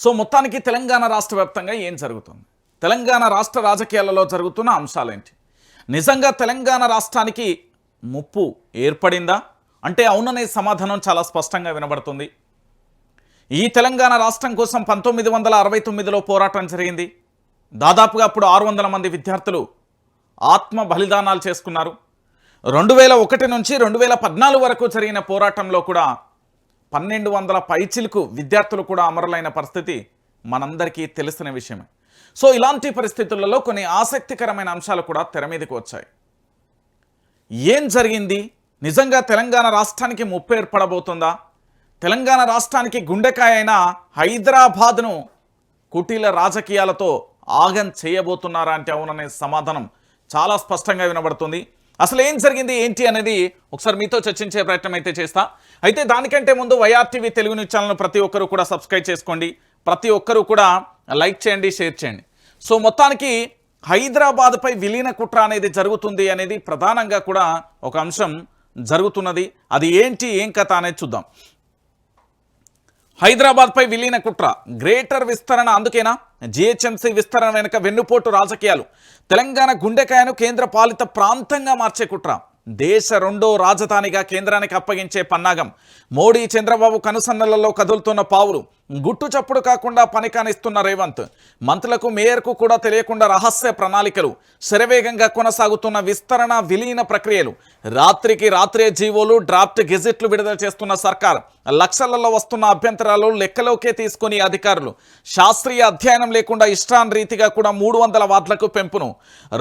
So మొత్తానికి తెలంగాణ రాష్ట్ర వ్యాప్తంగా ఏం జరుగుతుంది? తెలంగాణ రాష్ట్ర రాజకీయాలలో జరుగుతున్న అంశాలేంటి? నిజంగా తెలంగాణ రాష్ట్రానికి ముప్పు ఏర్పడిందా? అంటే అవుననే సమాధానం చాలా స్పష్టంగా వినబడుతుంది. ఈ తెలంగాణ రాష్ట్రం కోసం పంతొమ్మిది వందల అరవై తొమ్మిదిలో పోరాటం జరిగింది. దాదాపుగా అప్పుడు ఆరు వందల మంది విద్యార్థులు ఆత్మ బలిదానాలు చేసుకున్నారు. రెండు వేల ఒకటి నుంచి రెండు వేల పద్నాలుగు వరకు జరిగిన పోరాటంలో కూడా పన్నెండు వందల పైచిలకు విద్యార్థులు కూడా అమరులైన పరిస్థితి మనందరికీ తెలిసిన విషయమే. సో ఇలాంటి పరిస్థితులలో కొన్ని ఆసక్తికరమైన అంశాలు కూడా తెర మీదకి వచ్చాయి. ఏం జరిగింది? నిజంగా తెలంగాణ రాష్ట్రానికి ముప్పు ఏర్పడబోతుందా? తెలంగాణ రాష్ట్రానికి గుండెకాయ అయిన హైదరాబాద్ను కుటీల రాజకీయాలతో ఆగం చేయబోతున్నారా అంటే అవుననే సమాధానం చాలా స్పష్టంగా వినబడుతుంది. అసలు ఏం జరిగింది ఏంటి అనేది ఒకసారి మీతో చర్చించే ప్రయత్నం అయితే చేస్తా. అయితే దానికంటే ముందు వైఆర్టీవీ తెలుగు న్యూస్ ఛానల్ ప్రతి ఒక్కరూ కూడా సబ్స్క్రైబ్ చేసుకోండి. ప్రతి ఒక్కరూ కూడా లైక్ చేయండి షేర్ చేయండి. సో మొత్తానికి హైదరాబాద్పై విలీన కుట్ర అనేది జరుగుతుంది అనేది ప్రధానంగా కూడా ఒక అంశం జరుగుతున్నది. అది ఏంటి ఏం కథ అనేది చూద్దాం. హైదరాబాద్పై విలీన కుట్ర గ్రేటర్ విస్తరణ అందుకేనా? జిహెచ్ఎంసీ విస్తరణ వెనుక వెన్నుపోటు రాజకీయాలు. తెలంగాణ గుండెకాయను కేంద్ర పాలిత ప్రాంతంగా మార్చే కుట్ర. దేశ రెండో రాజధానిగా కేంద్రానికి అప్పగించే పన్నాగం. మోడీ చంద్రబాబు కనుసన్నలలో కదులుతున్న పావులు. గుట్టు చప్పుడు కాకుండా పని కానిస్తున్న రేవంత్. మంత్రులకు మేయర్కు కూడా తెలియకుండా రహస్య ప్రణాళికలు శరవేగంగా కొనసాగుతున్న విస్తరణ విలీన ప్రక్రియలు రాత్రికి రాత్రే జీవోలు డ్రాఫ్ట్ గెజిట్లు విడుదల చేస్తున్న సర్కార్ లక్షలలో వస్తున్న అభ్యంతరాలు లెక్కలోకే తీసుకుని అధికారులు శాస్త్రీయ అధ్యయనం లేకుండా ఇష్టాన్ రీతిగా కూడా మూడు వందల వార్డులకు పెంపును.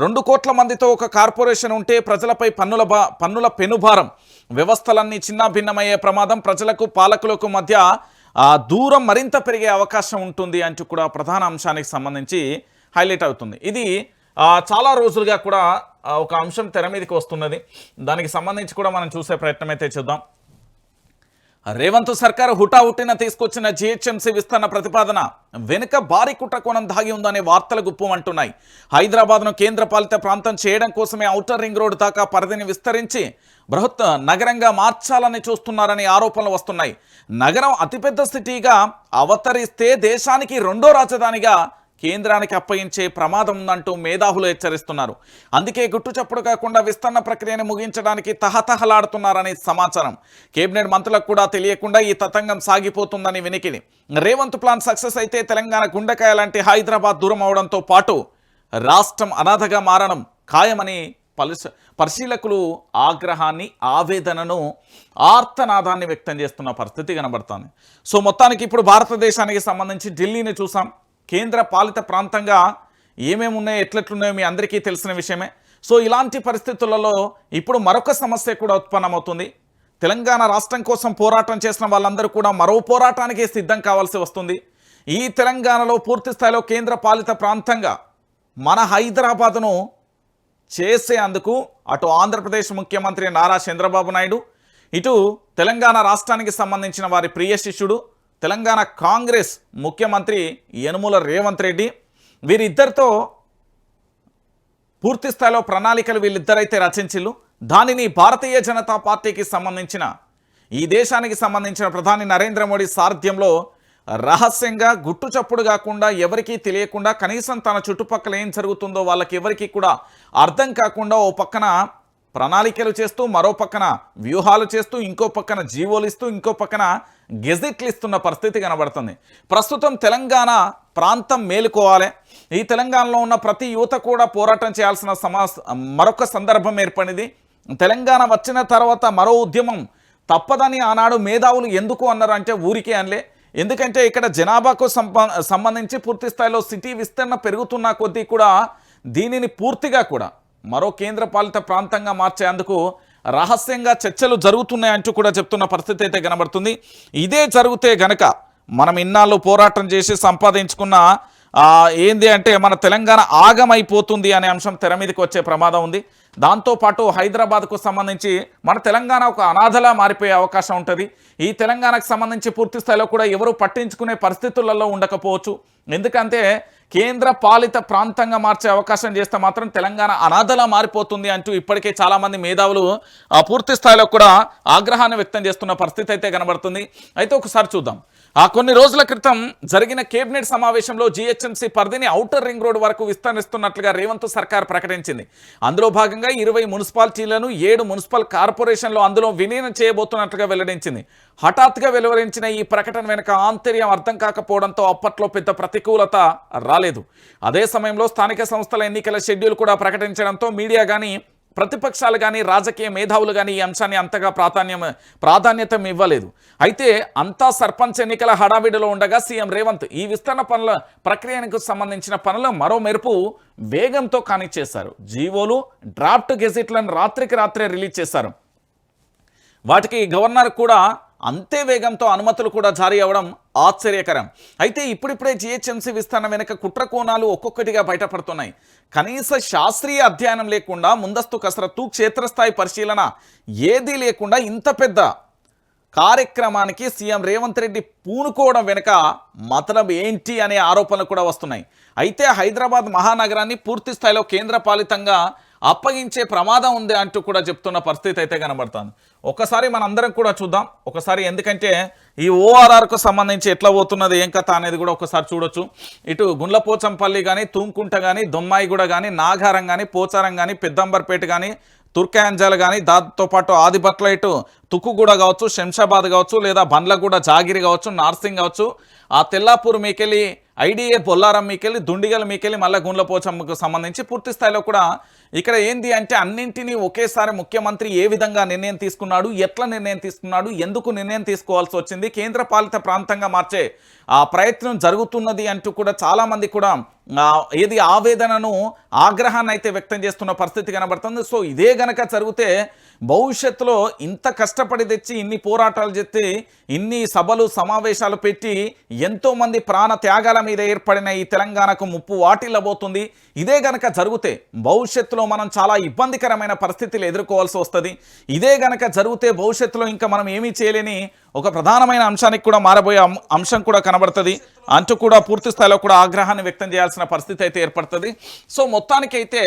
రెండు కోట్ల మందితో ఒక కార్పొరేషన్ ఉంటే ప్రజలపై పన్నుల పన్నుల పెనుభారం. వ్యవస్థలన్నీ చిన్న భిన్నమయ్యే ప్రమాదం ప్రజలకు పాలకులకు మధ్య ఆ దూరం మరింత పెరిగే అవకాశం ఉంటుంది అంటూ కూడా ప్రధాన అంశానికి సంబంధించి హైలైట్ అవుతుంది. ఇది చాలా రోజులుగా కూడా ఒక అంశం తెర మీదకి వస్తున్నది. దానికి సంబంధించి కూడా మనం చూసే ప్రయత్నం అయితే చేద్దాం. రేవంత్ సర్కార్ హుటాహుటిన తీసుకొచ్చిన జిహెచ్ఎంసీ విస్తరణ ప్రతిపాదన వెనుక భారీ కుట్రకోణం దాగి ఉందనే వార్తలు గుప్పమంటున్నాయి. హైదరాబాద్ను కేంద్రపాలిత ప్రాంతం చేయడం కోసమే ఔటర్ రింగ్ రోడ్డు దాకా పరిధిని విస్తరించి బృహత్ నగరంగా మార్చాలని చూస్తున్నారని ఆరోపణలు వస్తున్నాయి. నగరం అతిపెద్ద సిటీగా అవతరిస్తే దేశానికి రెండో రాజధానిగా కేంద్రానికి అప్పగించే ప్రమాదం ఉందంటూ మేధావులు హెచ్చరిస్తున్నారు. అందుకే గుట్టు చప్పుడు కాకుండా విస్తరణ ప్రక్రియను ముగించడానికి తహతహలాడుతున్నారని సమాచారం. కేబినెట్ మంత్రులకు కూడా తెలియకుండా ఈ తతంగం సాగిపోతుందని వినికిడి. రేవంత్ ప్లాన్ సక్సెస్ అయితే తెలంగాణ గుండెకాయ లాంటి హైదరాబాద్ దూరం అవడంతో పాటు రాష్ట్రం అనాథగా మారడం ఖాయమని పలుస పరిశీలకులు ఆగ్రహాన్ని ఆవేదనను ఆర్తనాదాన్ని వ్యక్తం చేస్తున్న పరిస్థితి కనబడుతుంది. సో మొత్తానికి ఇప్పుడు భారతదేశానికి సంబంధించి ఢిల్లీని చూసాం. కేంద్ర పాలిత ప్రాంతంగా ఏమేమి ఉన్నాయో ఎట్లెట్లున్నాయో మీ అందరికీ తెలిసిన విషయమే. సో ఇలాంటి పరిస్థితులలో ఇప్పుడు మరొక సమస్య కూడా ఉత్పన్నమవుతుంది. తెలంగాణ రాష్ట్రం కోసం పోరాటం చేసిన వాళ్ళందరూ కూడా మరో పోరాటానికి సిద్ధం కావాల్సి వస్తుంది. ఈ తెలంగాణలో పూర్తి స్థాయిలో కేంద్ర పాలిత ప్రాంతంగా మన హైదరాబాదును చేసేందుకు అటు ఆంధ్రప్రదేశ్ ముఖ్యమంత్రి నారా చంద్రబాబు నాయుడు ఇటు తెలంగాణ రాష్ట్రానికి సంబంధించిన వారి ప్రియ శిష్యుడు తెలంగాణ కాంగ్రెస్ ముఖ్యమంత్రి యనుమల రేవంత్ రెడ్డి వీరిద్దరితో పూర్తి స్థాయిలో ప్రణాళికలు వీళ్ళిద్దరైతే రచించిల్లు. దానిని భారతీయ జనతా పార్టీకి సంబంధించిన ఈ దేశానికి సంబంధించిన ప్రధాని నరేంద్ర మోడీ సారథ్యంలో రహస్యంగా గుట్టు చప్పుడు కాకుండా ఎవరికీ తెలియకుండా కనీసం తన చుట్టుపక్కల ఏం జరుగుతుందో వాళ్ళకి ఎవరికీ కూడా అర్థం కాకుండా ఓ పక్కన ప్రణాళికలు చేస్తూ మరో పక్కన వ్యూహాలు చేస్తూ ఇంకో పక్కన జీవోలు ఇస్తూ ఇంకో పక్కన గెజెట్లు ఇస్తున్న పరిస్థితి కనబడుతుంది. ప్రస్తుతం తెలంగాణ ప్రాంతం మేలుకోవాలి. ఈ తెలంగాణలో ఉన్న ప్రతి యువత కూడా పోరాటం చేయాల్సిన సమా మరొక సందర్భం ఏర్పడింది. తెలంగాణ వచ్చిన తర్వాత మరో ఉద్యమం తప్పదని ఆనాడు మేధావులు ఎందుకు అన్నారు అంటే ఊరికే అనలే. ఎందుకంటే ఇక్కడ జనాభాకు సంబంధించి పూర్తి స్థాయిలో సిటీ విస్తరణ పెరుగుతున్న కొద్దీ కూడా దీనిని పూర్తిగా కూడా మరో కేంద్రపాలిత ప్రాంతంగా మార్చేందుకు రహస్యంగా చర్చలు జరుగుతున్నాయంటూ కూడా చెప్తున్న పరిస్థితి అయితే కనబడుతుంది. ఇదే జరిగితే గనక మనం ఇన్నాళ్ళు పోరాటం చేసి సంపాదించుకున్న ఏంది అంటే మన తెలంగాణ ఆగమైపోతుంది అనే అంశం తెర మీదకి వచ్చే ప్రమాదం ఉంది. దాంతోపాటు హైదరాబాద్కు సంబంధించి మన తెలంగాణ ఒక అనాథలా మారిపోయే అవకాశం ఉంటుంది. ఈ తెలంగాణకు సంబంధించి పూర్తి స్థాయిలో కూడా ఎవరు పట్టించుకునే పరిస్థితులలో ఉండకపోవచ్చు. ఎందుకంటే కేంద్ర పాలిత ప్రాంతంగా మార్చే అవకాశం చేస్తే మాత్రం తెలంగాణ అనాథలా మారిపోతుంది అంటూ ఇప్పటికే చాలామంది మేధావులు ఆ పూర్తి స్థాయిలో కూడా ఆగ్రహాన్ని వ్యక్తం చేస్తున్న పరిస్థితి అయితే కనబడుతుంది. అయితే ఒకసారి చూద్దాం. ఆ కొన్ని రోజుల క్రితం జరిగిన కేబినెట్ సమావేశంలో జీహెచ్ఎంసీ పరిధిని ఔటర్ రింగ్ రోడ్ వరకు విస్తరిస్తున్నట్లుగా రేవంత్ సర్కార్ ప్రకటించింది. అందులో భాగంగా ఇరవై మున్సిపాలిటీలను ఏడు మున్సిపల్ కార్పొరేషన్లు అందులో విలీనం చేయబోతున్నట్లుగా వెల్లడించింది. హఠాత్తుగా వెలువరించిన ఈ ప్రకటన వెనుక ఆంతర్యం అర్థం కాకపోవడంతో అప్పట్లో పెద్ద ప్రతికూలత రాలేదు. అదే సమయంలో స్థానిక సంస్థల ఎన్నికల షెడ్యూల్ కూడా ప్రకటించడంతో మీడియా కానీ ప్రతిపక్షాలు కానీ రాజకీయ మేధావులు కానీ ఈ అంశాన్ని అంతగా ప్రాధాన్యం ప్రాధాన్యత ఇవ్వలేదు. అయితే అంతా సర్పంచ్ ఎన్నికల హడావిడిలో ఉండగా సీఎం రేవంత్ ఈ విస్తరణ పనుల ప్రక్రియకు సంబంధించిన పనులు మరో మెరుపు వేగంతో కానిచ్చేశారు. జీవోలు డ్రాఫ్ట్ గెజిట్లను రాత్రికి రాత్రే రిలీజ్ చేశారు. వాటికి గవర్నర్ కూడా అంతే వేగంతో అనుమతులు కూడా జారీ అవ్వడం ఆశ్చర్యకరం. అయితే ఇప్పుడిప్పుడే జిహెచ్ఎంసీ విస్తరణ వెనుక కుట్ర కోణాలు ఒక్కొక్కటిగా బయటపడుతున్నాయి. కనీస శాస్త్రీయ అధ్యయనం లేకుండా ముందస్తు కసరత్తు క్షేత్రస్థాయి పరిశీలన ఏదీ లేకుండా ఇంత పెద్ద కార్యక్రమానికి సీఎం రేవంత్ రెడ్డి పూనుకోవడం వెనుక మతలం ఏంటి అనే ఆరోపణలు కూడా వస్తున్నాయి. అయితే హైదరాబాద్ మహానగరాన్ని పూర్తి స్థాయిలో కేంద్ర పాలితంగా అప్పగించే ప్రమాదం ఉంది అంటూ కూడా చెప్తున్న పరిస్థితి అయితే కనబడుతుంది. ఒకసారి మనందరం కూడా చూద్దాం. ఒకసారి ఎందుకంటే ఈ ఓఆర్ఆర్కు సంబంధించి ఎట్లా పోతున్నది ఏం కథ అనేది కూడా ఒకసారి చూడొచ్చు. ఇటు గుండ్లపోచంపల్లి కానీ తూంకుంట కానీ దొమ్మాయిగూడ కానీ నాగారం కానీ పోచారం కానీ పెద్దంబర్పేట కానీ తుర్కాంజాల్ కానీ దాంతోపాటు ఆదిబట్ల ఇటు తుక్కుగూడ కావచ్చు శంషాబాద్ కావచ్చు లేదా బండ్లగూడ జాగిరి కావచ్చు నార్సింగ్ కావచ్చు ఆ తెల్లాపూర్ మీకెళ్ళి ఐడిఏ బొల్లారం మీకెళ్ళి దుండిగల మీకెళ్ళి మళ్ళీ గుండ్లపోచమ్మకు సంబంధించి పూర్తి స్థాయిలో కూడా ఇక్కడ ఏంది అంటే అన్నింటినీ ఒకేసారి ముఖ్యమంత్రి ఏ విధంగా నిర్ణయం తీసుకున్నాడు ఎట్లా నిర్ణయం తీసుకున్నాడు ఎందుకు నిర్ణయం తీసుకోవాల్సి వచ్చింది కేంద్ర పాలిత ప్రాంతంగా మార్చే ఆ ప్రయత్నం జరుగుతున్నది అంటూ కూడా చాలామంది కూడా ఏది ఆవేదనను ఆగ్రహాన్ని అయితే వ్యక్తం చేస్తున్న పరిస్థితి కనబడుతుంది. సో ఇదే గనక జరిగితే భవిష్యత్తులో ఇంత కష్టపడి తెచ్చి ఇన్ని పోరాటాలు చేస్తే ఇన్ని సభలు సమావేశాలు పెట్టి ఎంతోమంది ప్రాణ త్యాగాల మీద ఏర్పడిన ఈ తెలంగాణకు ముప్పు వాటిల్లబోతుంది. ఇదే గనక జరిగితే భవిష్యత్తులో మనం చాలా ఇబ్బందికరమైన పరిస్థితులు ఎదుర్కోవాల్సి వస్తుంది. ఇదే గనక జరిగితే భవిష్యత్తులో ఇంకా మనం ఏమీ చేయలేని ఒక ప్రధానమైన అంశానికి కూడా మారబోయే అంశం కూడా కనబడుతుంది. అంటూ కూడా పూర్తి స్థాయిలో కూడా ఆగ్రహాన్ని వ్యక్తం చేయాల్సిన పరిస్థితి అయితే ఏర్పడుతుంది. సో మొత్తానికైతే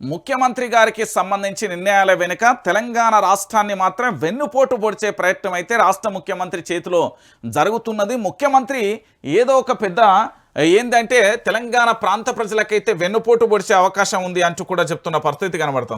ముఖ్యమంత్రి గారికి సంబంధించి నిర్ణయాల వెనుక తెలంగాణ రాష్ట్రాన్ని మాత్రం వెన్నుపోటు పొడిచే ప్రయత్నం అయితే రాష్ట్ర ముఖ్యమంత్రి చేతిలో జరుగుతున్నది. ముఖ్యమంత్రి ఏదో ఒక పెద్ద ఏంటంటే తెలంగాణ ప్రాంత ప్రజలకైతే వెన్నుపోటు పొడిచే అవకాశం ఉంది అంటూ కూడా చెప్తున్న పరిస్థితి కనబడుతుంది.